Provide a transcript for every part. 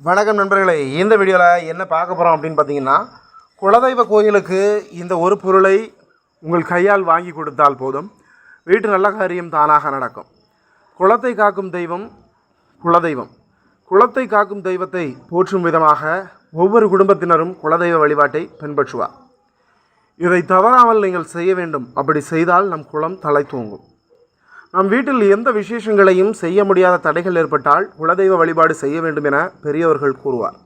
வணக்கம் நண்பர்களே இந்த வீடியோவில் என்ன பார்க்க போகிறோம் அப்படின்னு பார்த்தீங்கன்னா குலதெய்வ கோயிலுக்கு இந்த ஒரு பொருளை உங்கள் கையால் வாங்கி கொடுத்தால் போதும். வீட்டு நல்ல காரியம் தானாக நடக்கும். குலத்தை காக்கும் தெய்வம் குலதெய்வம். குலத்தை காக்கும் தெய்வத்தை போற்றும் விதமாக ஒவ்வொரு குடும்பத்தினரும் குலதெய்வ வழிபாட்டை பின்பற்றுவார். இதை தவறாமல் நீங்கள் செய்ய வேண்டும். அப்படி செய்தால் நம் குலம் தலை தூங்கும். நம் வீட்டில் எந்த விசேஷங்களையும் செய்ய முடியாத தடைகள் ஏற்பட்டால் குலதெய்வ வழிபாடு செய்ய வேண்டும் என பெரியவர்கள் கூறுவார்.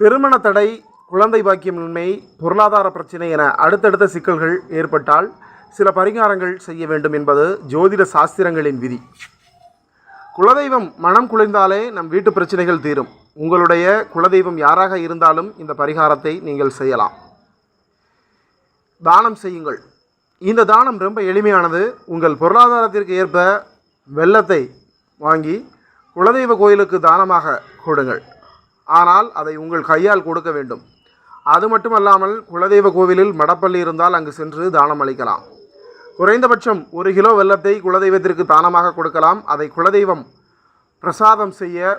திருமண தடை குழந்தை பாக்கியமின்மை பொருளாதார பிரச்சினை என அடுத்தடுத்த சிக்கல்கள் ஏற்பட்டால் சில பரிகாரங்கள் செய்ய வேண்டும் என்பது ஜோதிட சாஸ்திரங்களின் விதி. குலதெய்வம் மனம் குளிர்ந்தாலே நம் வீட்டு பிரச்சனைகள் தீரும். உங்களுடைய குலதெய்வம் யாராக இருந்தாலும் இந்த பரிகாரத்தை நீங்கள் செய்யலாம். தானம் செய்யுங்கள். இந்த தானம் ரொம்ப எளிமையானது. உங்கள் பொருளாதாரத்திற்கு ஏற்ப வெள்ளத்தை வாங்கி குலதெய்வ கோயிலுக்கு தானமாக கொடுங்கள். ஆனால் அதை உங்கள் கையால் கொடுக்க வேண்டும். அது மட்டுமல்லாமல் குலதெய்வ கோவிலில் மடப்பள்ளி இருந்தால் அங்கு சென்று தானம் அளிக்கலாம். குறைந்தபட்சம் ஒரு கிலோ வெள்ளத்தை குலதெய்வத்திற்கு தானமாக கொடுக்கலாம். அதை குலதெய்வம் பிரசாதம் செய்ய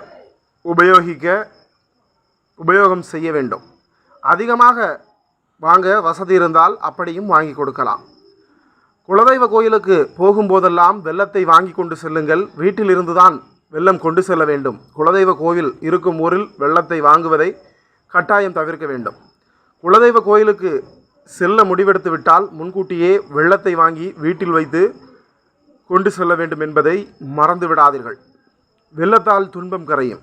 உபயோகிக்க உபயோகம் செய்ய வேண்டும். அதிகமாக வாங்க வசதி இருந்தால் அப்படியும் வாங்கி கொடுக்கலாம். குலதெய்வ கோயிலுக்கு போகும்போதெல்லாம் வெள்ளத்தை வாங்கி கொண்டு செல்லுங்கள். வீட்டில் இருந்துதான் வெள்ளம் கொண்டு செல்ல வேண்டும். குலதெய்வ கோயில் இருக்கும் ஊரில் வெள்ளத்தை வாங்குவதை கட்டாயம் தவிர்க்க வேண்டும். குலதெய்வ கோயிலுக்கு செல்ல முடிவெடுத்து விட்டால் முன்கூட்டியே வெள்ளத்தை வாங்கி வீட்டில் வைத்து கொண்டு செல்ல வேண்டும் என்பதை மறந்து விடாதீர்கள் வெள்ளத்தால் துன்பம் கரையும்.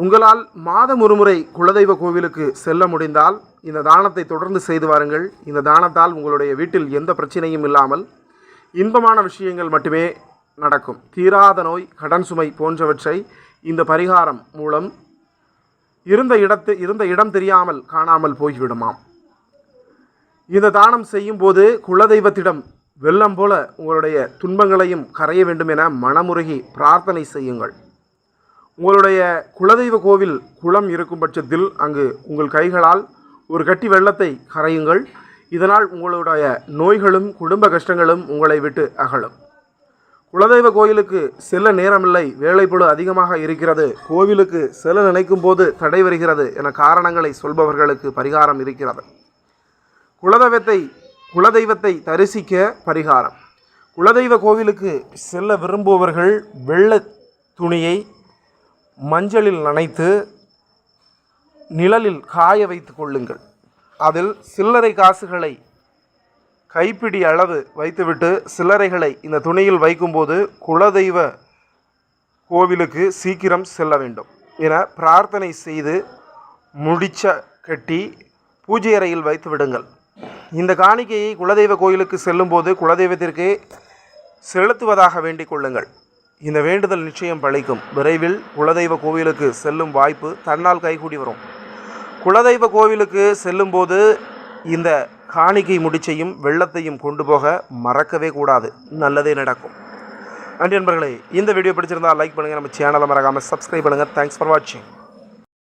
உங்களால் மாதம் ஒருமுறை குலதெய்வ கோவிலுக்கு செல்ல முடிந்தால் இந்த தானத்தை தொடர்ந்து செய்து வாருங்கள். இந்த தானத்தால் உங்களுடைய வீட்டில் எந்த பிரச்சனையும் இல்லாமல் இன்பமான விஷயங்கள் மட்டுமே நடக்கும். தீராத நோய் கடன் சுமை போன்றவற்றை இந்த பரிகாரம் மூலம் இருந்த இடத்து இருந்த இடம் தெரியாமல் காணாமல் போய்விடுமாம். இந்த தானம் செய்யும்போது குலதெய்வத்திடம் வெள்ளம் போல உங்களுடைய துன்பங்களையும் கரைய வேண்டும் என மனமுருகி பிரார்த்தனை செய்யுங்கள். உங்களுடைய குலதெய்வ கோவில் குளம் இருக்கும் பட்சத்தில் அங்கு உங்கள் கைகளால் ஒரு கட்டி வெள்ளத்தை கரையுங்கள். இதனால் உங்களுடைய நோய்களும் குடும்ப கஷ்டங்களும் உங்களை விட்டு அகலும். குலதெய்வ கோயிலுக்கு செல்ல நேரமில்லை. வேலைப்பளு அதிகமாக இருக்கிறது. கோவிலுக்கு செல்ல நினைக்கும் போது தடை வருகிறது என காரணங்களை சொல்பவர்களுக்கு பரிகாரம் இருக்கிறது. குலதெய்வத்தை குலதெய்வத்தை தரிசிக்க பரிகாரம். குலதெய்வ கோவிலுக்கு செல்ல விரும்புபவர்கள் வெள்ள துணியை மஞ்சளில் நனைத்து நிழலில் காய வைத்து கொள்ளுங்கள். அதில் சில்லறை காசுகளை கைப்பிடி அளவு வைத்துவிட்டு சில்லறைகளை இந்த துணியில் வைக்கும்போது குலதெய்வ கோவிலுக்கு சீக்கிரம் செல்ல வேண்டும் என பிரார்த்தனை செய்து முடிச்ச கட்டி பூஜை அறையில் வைத்து விடுங்கள். இந்த காணிக்கையை குலதெய்வ கோயிலுக்கு செல்லும்போது குலதெய்வத்திற்கு செலுத்துவதாக வேண்டிக் கொள்ளுங்கள். இந்த வேண்டுதல் நிச்சயம் பழிக்கும். விரைவில் குலதெய்வ கோவிலுக்கு செல்லும் வாய்ப்பு தன்னால் கைகூடி வரும். குலதெய்வ கோவிலுக்கு செல்லும்போது இந்த காணிக்கை முடிச்சையும் வெள்ளத்தையும் கொண்டு போக மறக்கவே கூடாது. நல்லதே நடக்கும். நன்றி நண்பர்களே இந்த வீடியோ பிடிச்சிருந்தால் லைக் பண்ணுங்கள் நம்ம சேனலை மறக்காமல் சப்ஸ்கிரைப் பண்ணுங்கள் தேங்க்ஸ் ஃபார் வாட்சிங்